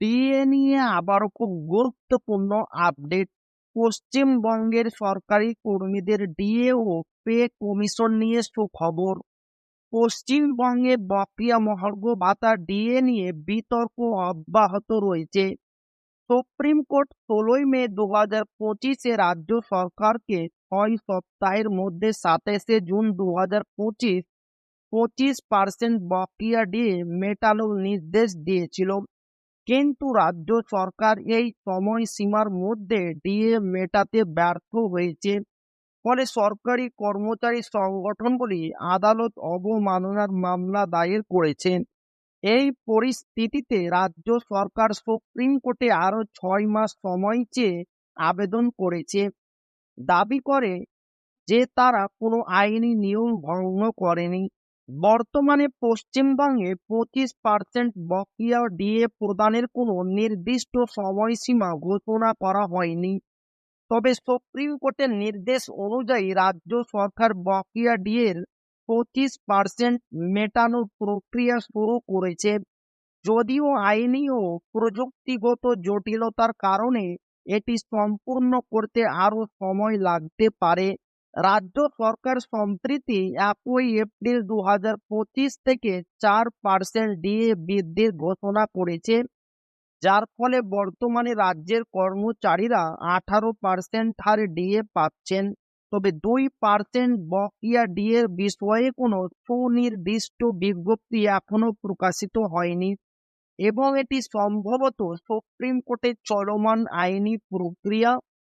DA নিয়ে আবারও খুব গুরুত্বপূর্ণ আপডেট পশ্চিমবঙ্গের সরকারি কর্মীদের ডিএ ও পে কমিশন নিয়ে সুখবর। পশ্চিমবঙ্গে বকেয়া মহার্ঘ ভাতা ডিএ নিয়ে বিতর্ক অব্যাহত রয়েছে। সুপ্রিম কোর্ট ষোলোই মে দু হাজার পঁচিশে রাজ্য সরকারকে ছয় সপ্তাহের মধ্যে সাতাশে জুন দু হাজার পঁচিশ পঁচিশ পার্সেন্ট বকেয়া ডিএ মেটানোর নির্দেশ দিয়েছিল। কিন্তু রাজ্য সরকার এই সময়সীমার মধ্যে ডিএ মেটাতে ব্যর্থ হয়েছে। ফলে সরকারি কর্মচারী সংগঠনগুলি আদালত অবমাননার মামলা দায়ের করেছেন এই পরিস্থিতিতে রাজ্য সরকার সুপ্রিম কোর্টে আরও ছয় মাস সময় চেয়ে আবেদন করেছে। দাবি করে যে তারা কোনো আইনি নিয়ম ভঙ্গ করেনি। বর্তমানে পশ্চিমবঙ্গে পঁচিশ পার্সেন্ট বকেয়া ডিএ প্রদানের কোনো নির্দিষ্ট সময়সীমা ঘোষণা করা হয়নি। তবে সুপ্রিম কোর্টের নির্দেশ অনুযায়ী রাজ্য সরকার বকেয়া ডিএর পঁচিশ পার্সেন্ট মেটানোর প্রক্রিয়া শুরু করেছে। যদিও আইনি ও প্রযুক্তিগত জটিলতার কারণে এটি সম্পূর্ণ করতে আরও সময় লাগতে পারে। রাজ্য সরকার সম্প্রতি একই এপ্রিল দু হাজার পঁচিশ থেকে চার পার্সেন্ট ডিএ বৃদ্ধির ঘোষণা করেছে, যার ফলে বর্তমানে রাজ্যের কর্মচারীরা আঠারো পার্সেন্ট হারে ডিএ পাচ্ছেন। তবে দুই পার্সেন্ট বকেয়া ডিএর বিষয়ে কোনো সুনির্দিষ্ট বিজ্ঞপ্তি এখনও প্রকাশিত হয়নি এবং এটি সম্ভবত সুপ্রিম কোর্টের চলমান আইনি প্রক্রিয়া